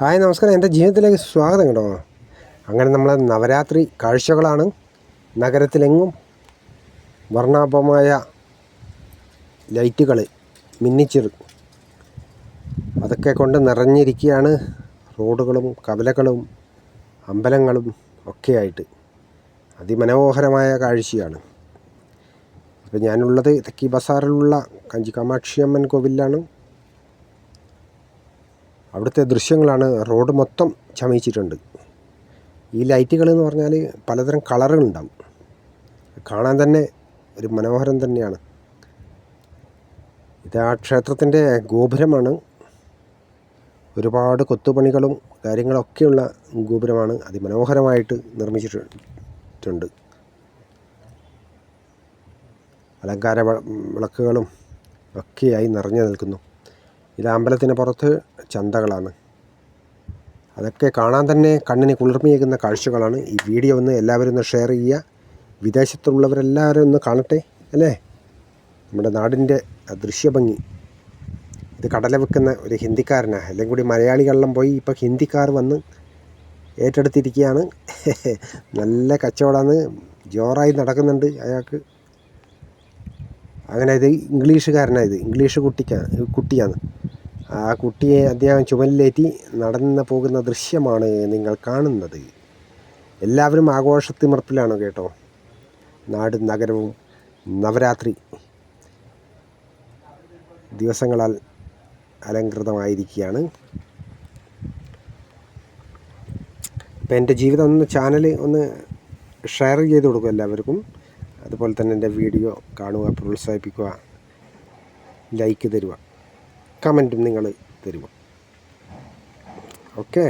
Hi നമസ്കാരം. എന്റെ ജീവിതത്തിലേക്ക് സ്വാഗതം കേട്ടോ. അങ്ങനെ നമ്മളെ നവരാത്രി കാഴ്ചകളാണ് നഗരത്തിലെങ്ങും വർണാഭമായ ലൈറ്റുകൾ മിന്നിച്ചിറ് അതൊക്കെ കൊണ്ട് നിറഞ്ഞിരിക്കുകയാണ് റോഡുകളും കവലകളും അമ്പലങ്ങളും ഒക്കെയായിട്ട്. അതിമനോഹരമായ കാഴ്ചയാണ്. അപ്പോൾ ഞാനുള്ളത് തെക്കി ബസാറിലുള്ള കഞ്ചി കാമാക്ഷിയമ്മൻ കോവിലാണ്. അവിടുത്തെ ദൃശ്യങ്ങളാണ് റോഡ് മൊത്തം ചമയിച്ചിട്ടുണ്ട്. ഈ ലൈറ്റുകൾ എന്ന് പറഞ്ഞാൽ പലതരം കളറുകളുണ്ടാവും. കാണാൻ തന്നെ ഒരു മനോഹരം തന്നെയാണ്. ഇത് ആ ക്ഷേത്രത്തിന്റെ ഗോപുരമാണ്. ഒരുപാട് കൊത്തുപണികളും കാര്യങ്ങളൊക്കെയുള്ള ഗോപുരമാണ് അതിമനോഹരമായിട്ട് നിർമ്മിച്ചിട്ടുണ്ട്. അലങ്കാര വിളക്കുകളും ഒക്കെയായി നിറഞ്ഞു നിൽക്കുന്നു. ഇത് അമ്പലത്തിന് പുറത്ത് ചന്തകളാണ്. അതൊക്കെ കാണാൻ തന്നെ കണ്ണിന് കുളിർമയേക്കുന്ന കാഴ്ചകളാണ്. ഈ വീഡിയോ ഒന്ന് എല്ലാവരും ഒന്ന് ഷെയർ ചെയ്യുക. വിദേശത്തുള്ളവരെല്ലാവരും ഒന്ന് കാണട്ടെ അല്ലേ? നമ്മുടെ നാടിന്റെ ദൃശ്യഭംഗി. ഇത് കടല വെക്കുന്ന ഒരു ഹിന്ദിക്കാരനാണ് അല്ലെങ്കിൽ കൂടി മലയാളികളെല്ലാം പോയി ഇപ്പോൾ ഹിന്ദിക്കാർ വന്ന് ഏറ്റെടുത്തിരിക്കുകയാണ്. നല്ല കച്ചവടമാണ് ജോറായി നടക്കുന്നുണ്ട് അയാൾക്ക്. അങ്ങനെ ഇത് ഇംഗ്ലീഷുകാരനാണ് ഇത്. ഇംഗ്ലീഷ് കുട്ടിക്കാണ് കുട്ടിയാണ്. ആ കുട്ടിയെ അദ്ദേഹം ചുമലിലേറ്റി നടന്നു പോകുന്ന ദൃശ്യമാണ് നിങ്ങൾ കാണുന്നത്. എല്ലാവരും ആഘോഷത്തിമർപ്പിലാണ് കേട്ടോ. നാടും നഗരവും നവരാത്രി ദിവസങ്ങളാൽ അലങ്കൃതമായിരിക്കുകയാണ് ഇപ്പം എന്റെ ജീവിതം ഒന്ന് ചാനൽ ഒന്ന് ഷെയർ ചെയ്ത് കൊടുക്കുക എല്ലാവർക്കും. അതുപോലെ തന്നെ എന്റെ വീഡിയോ കാണുക പ്രോത്സാഹിപ്പിക്കുക ലൈക്ക് തരുക. കമന്റും നിങ്ങൾ തരുക ഓക്കെ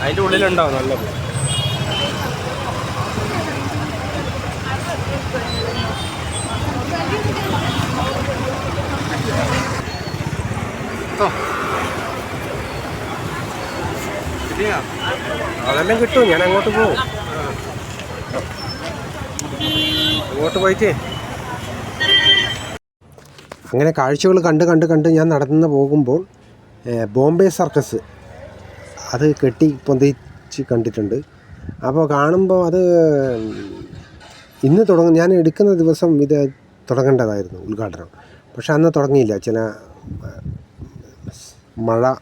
അതിന്റെ ഉള്ളിലുണ്ടാവും നല്ലത്. അതെല്ലാം കിട്ടും. ഞാൻ അങ്ങോട്ട് പോകും അങ്ങോട്ട് പോയിട്ട്. അങ്ങനെ കാഴ്ചകൾ കണ്ട് കണ്ട് കണ്ട് ഞാൻ നടന്നു പോകുമ്പോൾ ബോംബെ സർക്കസ് അത് കെട്ടി പൊന്തിച്ച് കണ്ടിട്ടുണ്ട്. അപ്പോൾ കാണുമ്പോൾ അത് ഇന്ന് തുടങ്ങും ഞാൻ എടുക്കുന്ന ദിവസം ഇത് തുടങ്ങേണ്ടതായിരുന്നു ഉദ്ഘാടനം. പക്ഷെ അന്ന് തുടങ്ങിയില്ല. ചില മഴ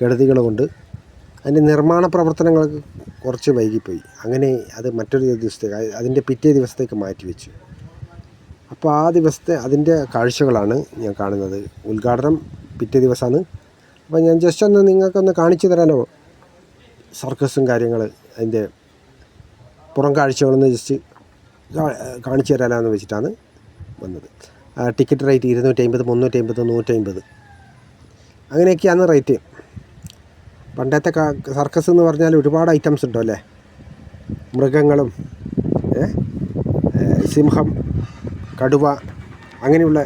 കെടുതികൾ കൊണ്ട് അതിന്റെ നിർമ്മാണ പ്രവർത്തനങ്ങൾ കുറച്ച് വൈകിപ്പോയി. അങ്ങനെ അത് മറ്റൊരു ദിവസത്തേക്ക് അത് അതിന്റെ പിറ്റേ ദിവസത്തേക്ക് മാറ്റി വെച്ചു. അപ്പോൾ ആ ദിവസത്തെ അതിന്റെ കാഴ്ചകളാണ് ഞാൻ കാണുന്നത്. ഉദ്ഘാടനം പിറ്റേ ദിവസമാണ്. അപ്പോൾ ഞാൻ ജസ്റ്റ് ഒന്ന് നിങ്ങൾക്കൊന്ന് കാണിച്ചു തരാനോ? സർക്കസും കാര്യങ്ങൾ അതിന്റെ പുറം കാഴ്ചകളൊന്ന് ജസ്റ്റ് കാണിച്ചു തരാനാന്ന് വെച്ചിട്ടാണ് വന്നത്. ടിക്കറ്റ് റേറ്റ് ഇരുന്നൂറ്റി അമ്പത് മുന്നൂറ്റി അമ്പത് നൂറ്റി അമ്പത് അങ്ങനെയൊക്കെയാണ് റേറ്റ്. പണ്ടത്തെ സർക്കസ് എന്ന് പറഞ്ഞാൽ ഒരുപാട് ഐറ്റംസ് ഉണ്ടോ അല്ലേ? മൃഗങ്ങളും സിംഹം കടുവ അങ്ങനെയുള്ള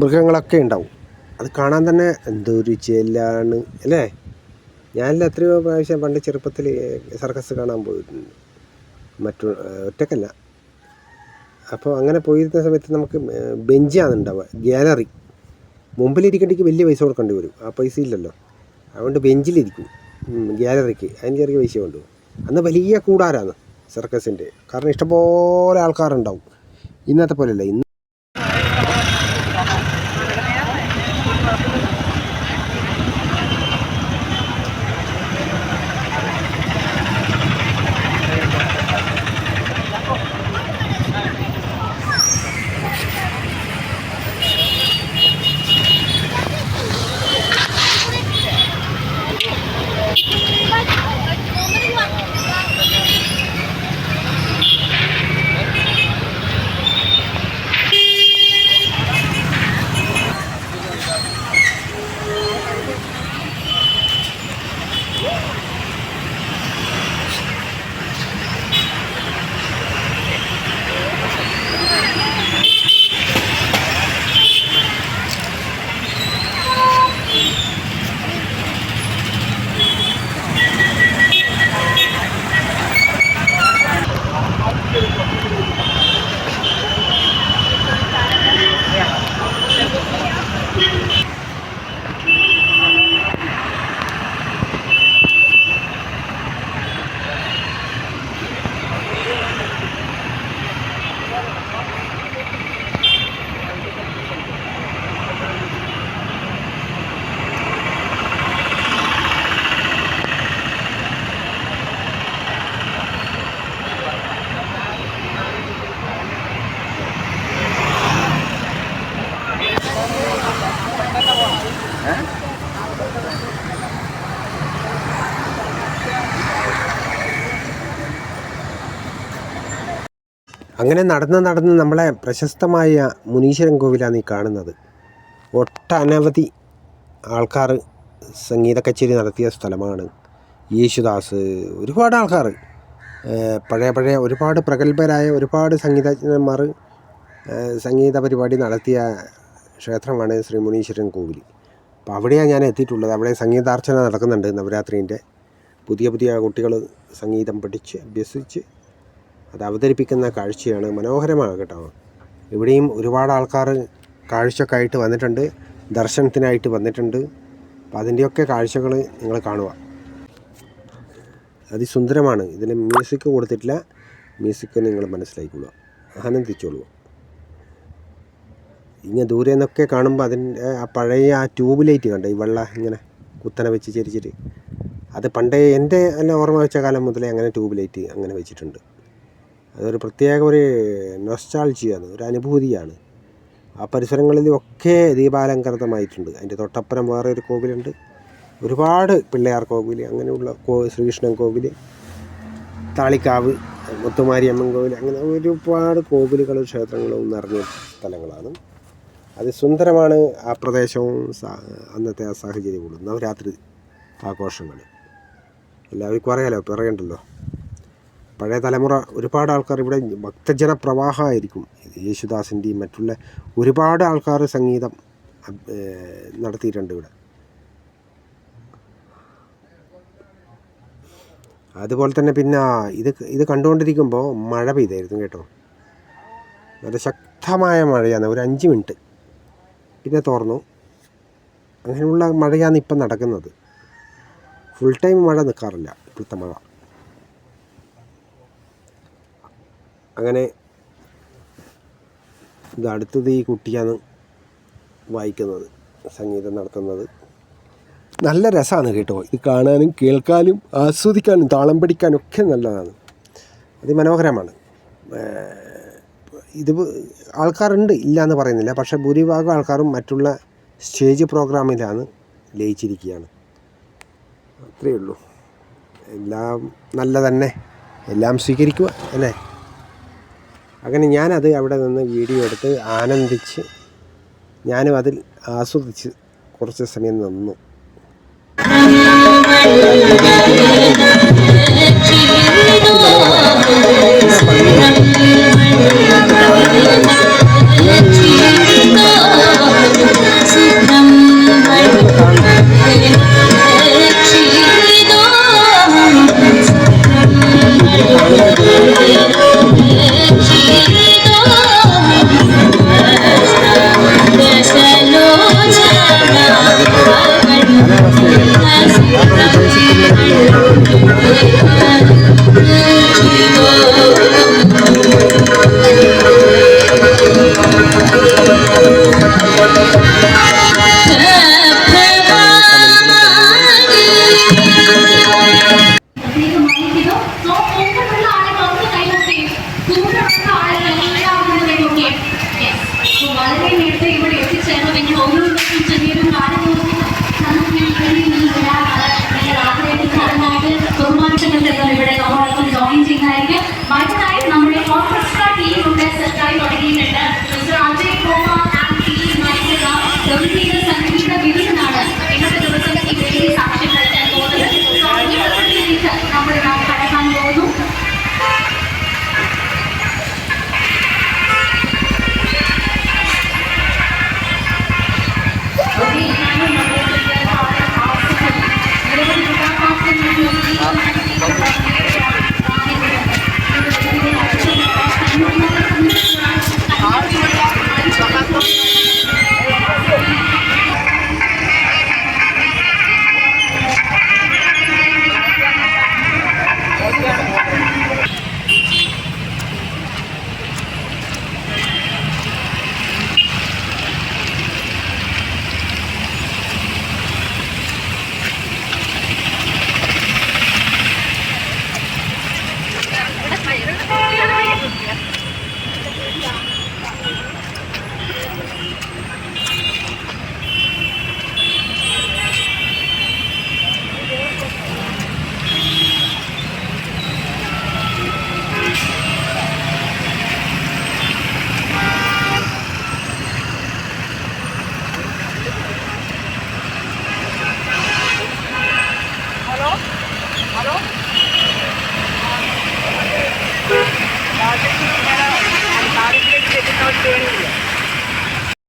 മൃഗങ്ങളൊക്കെ ഉണ്ടാവും. അത് കാണാൻ തന്നെ എന്തൊരു ചെല്ലാണ് അല്ലേ? ഞാനെല്ലാം എത്രയോ പ്രാവശ്യം പണ്ട് ചെറുപ്പത്തിൽ സർക്കസ് കാണാൻ പോയിട്ടുണ്ട്. മറ്റു ഒറ്റക്കല്ല. അപ്പോൾ അങ്ങനെ പോയിരുന്ന സമയത്ത് നമുക്ക് ബെഞ്ചാണ് ഉണ്ടാവുക ഗ്യാലറി മുമ്പിലിരിക്കേണ്ടെങ്കിൽ വലിയ പൈസ കൊടുക്കേണ്ടി വരും. ആ പൈസ ഇല്ലല്ലോ. അതുകൊണ്ട് ബെഞ്ചിലിരിക്കും. ഗ്യാലറിക്ക്. അതിന് ചെറിയ പൈസ കൊണ്ട് അന്ന് വലിയ കൂടാരാണ് സർക്കസിന്റെ. കാരണം ഇഷ്ടംപോലെ ആൾക്കാരുണ്ടാവും. ഇന്നത്തെ പോലെയല്ല. ഇന്ന് അങ്ങനെ നടന്ന് നടന്ന് നമ്മളെ പ്രശസ്തമായ മുനീശ്വരൻ കോവിലാണ് ഈ കാണുന്നത്. ഒട്ടനവധി ആൾക്കാർ സംഗീത കച്ചേരി നടത്തിയ സ്ഥലമാണ് യേശുദാസ് ഒരുപാട് ആൾക്കാർ. പഴയ പഴയ ഒരുപാട് പ്രഗത്ഭരായ ഒരുപാട് സംഗീതജ്ഞന്മാർ സംഗീത പരിപാടി നടത്തിയ ക്ഷേത്രമാണ് ശ്രീ മുനീശ്വരൻ കോവിൽ. അപ്പോൾ അവിടെയാണ് ഞാൻ എത്തിയിട്ടുള്ളത്. അവിടെ സംഗീതാർച്ചന നടക്കുന്നുണ്ട് നവരാത്രീന്റെ. പുതിയ പുതിയ കുട്ടികൾ സംഗീതം പഠിച്ച് അഭ്യസിച്ച് അത് അവതരിപ്പിക്കുന്ന കാഴ്ചയാണ് മനോഹരമാണ് കേട്ടോ. ഇവിടെയും ഒരുപാട് ആൾക്കാർ കാഴ്ചയൊക്കെ ആയിട്ട് വന്നിട്ടുണ്ട് ദർശനത്തിനായിട്ട് വന്നിട്ടുണ്ട്. അപ്പം അതിന്റെയൊക്കെ കാഴ്ചകൾ നിങ്ങൾ കാണുക. അതിസുന്ദരമാണ്. ഇതിന് മ്യൂസിക് കൊടുത്തിട്ടില്ല. മ്യൂസിക് നിങ്ങൾ മനസ്സിലാക്കിക്കൊള്ളുക ആനന്ദിച്ചോളൂ ഇങ്ങനെ ദൂരെ നിന്നൊക്കെ കാണുമ്പോൾ അതിന്റെ ആ പഴയ ആ ട്യൂബ് ലൈറ്റ് കണ്ടോ? ഈ വെള്ള ഇങ്ങനെ കുത്തനെ വെച്ച് ചരിച്ചിട്ട്. അത് പണ്ടേ എന്റെ എല്ലാം ഓർമ്മ വെച്ച കാലം മുതലേ അങ്ങനെ ട്യൂബ് ലൈറ്റ് അങ്ങനെ വെച്ചിട്ടുണ്ട്. അതൊരു പ്രത്യേക ഒരു നൊസ്റ്റാൾജിയാണ് ഒരു അനുഭൂതിയാണ്. ആ പരിസരങ്ങളിലൊക്കെ ദീപാലങ്കൃതമായിട്ടുണ്ട്. അതിന്റെ തൊട്ടപ്പുറം വേറെ ഒരു കോവിലുണ്ട്. ഒരുപാട് പിള്ളയാർ കോവിൽ അങ്ങനെയുള്ള കോ ശ്രീകൃഷ്ണൻ കോവിൽ താളിക്കാവ് മുത്തുമാരിയമ്മൻ കോവിൽ അങ്ങനെ ഒരുപാട് കോവിലുകളും ക്ഷേത്രങ്ങളും നിറഞ്ഞ സ്ഥലങ്ങളാണ്. അത് സുന്ദരമാണ് ആ പ്രദേശവും അന്നത്തെ ആ സാഹചര്യങ്ങളും നവരാത്രി ആഘോഷങ്ങൾ. എല്ലാവർക്കും അറിയാലോ പറയണ്ടല്ലോ പഴയ തലമുറ ഒരുപാട് ആൾക്കാർ ഇവിടെ ഭക്തജന പ്രവാഹമായിരിക്കും യേശുദാസിന്റെയും മറ്റുള്ള ഒരുപാട് ആൾക്കാർ സംഗീതം നടത്തിയിട്ടുണ്ട് ഇവിടെ. അതുപോലെ തന്നെ പിന്നെ ഇത് ഇത് കണ്ടുകൊണ്ടിരിക്കുമ്പോൾ മഴ പെയ്തായിരുന്നു കേട്ടോ. നല്ല ശക്തമായ മഴയാണ് ഒരു അഞ്ച് മിനിറ്റ്. പിന്നെ തോർന്നു. അങ്ങനെയുള്ള മഴയാണ് ഇപ്പം നടക്കുന്നത്. ഫുൾ ടൈം മഴ നിൽക്കാറില്ല ഇപ്പോഴത്തെ മഴ. അങ്ങനെ ഇത് അടുത്തത് ഈ കുട്ടിയാണ് വായിക്കുന്നത് സംഗീതം നടത്തുന്നത്. നല്ല രസമാണ് കേട്ടോ. ഇത് കാണാനും കേൾക്കാനും ആസ്വദിക്കാനും താളം പഠിക്കാനും ഒക്കെ നല്ലതാണ്. അതിമനോഹരമാണ്. ഇത് ആൾക്കാരുണ്ട് ഇല്ല എന്ന് പറയുന്നില്ല. പക്ഷേ ഭൂരിഭാഗം ആൾക്കാരും മറ്റുള്ള സ്റ്റേജ് പ്രോഗ്രാമിലാണ് ലയിച്ചിരിക്കുകയാണ്. അത്രയേ ഉള്ളൂ. എല്ലാം നല്ല തന്നെ. എല്ലാം സ്വീകരിക്കുക അല്ലേ? അങ്ങനെ ഞാനത് അവിടെ നിന്ന് വീഡിയോ എടുത്ത് ആനന്ദിച്ച് ഞാനും അതിൽ ആസ്വദിച്ച് കുറച്ച് സമയം നിന്നു.